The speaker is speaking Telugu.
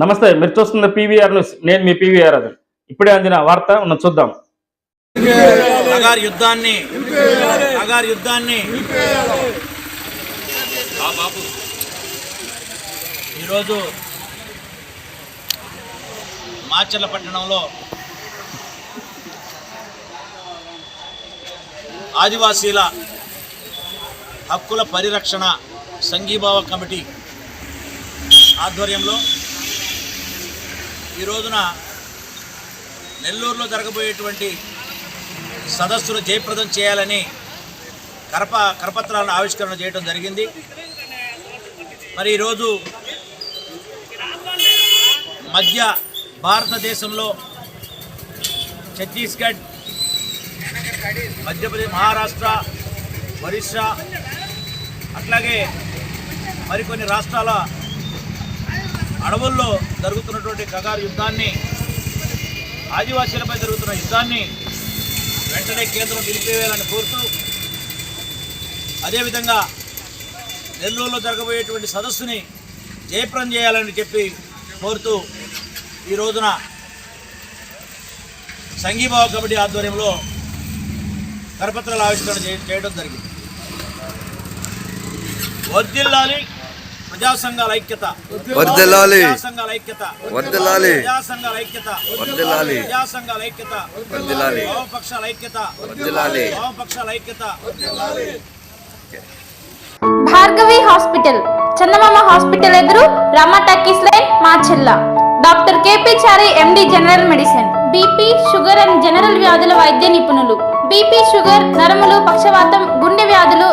నమస్తే మీరు చూస్తున్న పీవీఆర్ న్యూస్. నేను మీ పీవీఆర్ అది ఇప్పుడే అందిన వార్త ఉన్న చూద్దాం. యుద్ధాన్ని నగార్ యుద్ధాన్ని. బాబు. ఈరోజు మాచర్ల పట్టణంలో ఆదివాసీల హక్కుల పరిరక్షణ సంఘీభావ కమిటీ ఆధ్వర్యంలో ఈ రోజున నెల్లూరులో జరగబోయేటువంటి సదస్సును జయప్రదం చేయాలని కరప కరపత్రాలను ఆవిష్కరణ చేయడం జరిగింది. మరి ఈరోజు మధ్య భారతదేశంలో ఛత్తీస్గఢ్ మధ్యప్రదేశ్ మహారాష్ట్ర ఒరిస్సా అట్లాగే మరికొన్ని రాష్ట్రాల అడవుల్లో జరుగుతున్నటువంటి కగారు యుద్ధాన్ని ఆదివాసీలపై జరుగుతున్న యుద్ధాన్ని వెంటనే కేంద్రం నిలిపివేయాలని కోరుతూ అదేవిధంగా నెల్లూరులో జరగబోయేటువంటి సదస్సుని జయప్రం చేయాలని చెప్పి కోరుతూ ఈ రోజున సంఘీభావ కమిటీ ఆధ్వర్యంలో కరపత్రాలు ఆవిష్కరణ చేయ- చేయడం జరిగింది. వర్దిల్లాలి ప్రజా సంఘాల ఐక్యత. వర్ధిల్లాలి. ప్రజా సంఘాల ఐక్యత. వర్ధిల్లాలి. ప్రజా సంఘాల ఐక్యత. వర్ధిల్లాలి. ప్రజా సంఘాల ఐక్యత. వర్ధిల్లాలి. వామపక్షాల ఐక్యత. వర్ధిల్లాలి. వామపక్షాల ఐక్యత. భార్గవి హాస్పిటల్. చందమామ హాస్పిటల్ ఎదురు Rama talkies line Macherla doctor K P Chari M D general medicine. B P sugar and general వ్యాధుల వైద్య నిపుణులు. బీపీ షుగర్ నరములు పక్షవాతం గుండె వ్యాధులు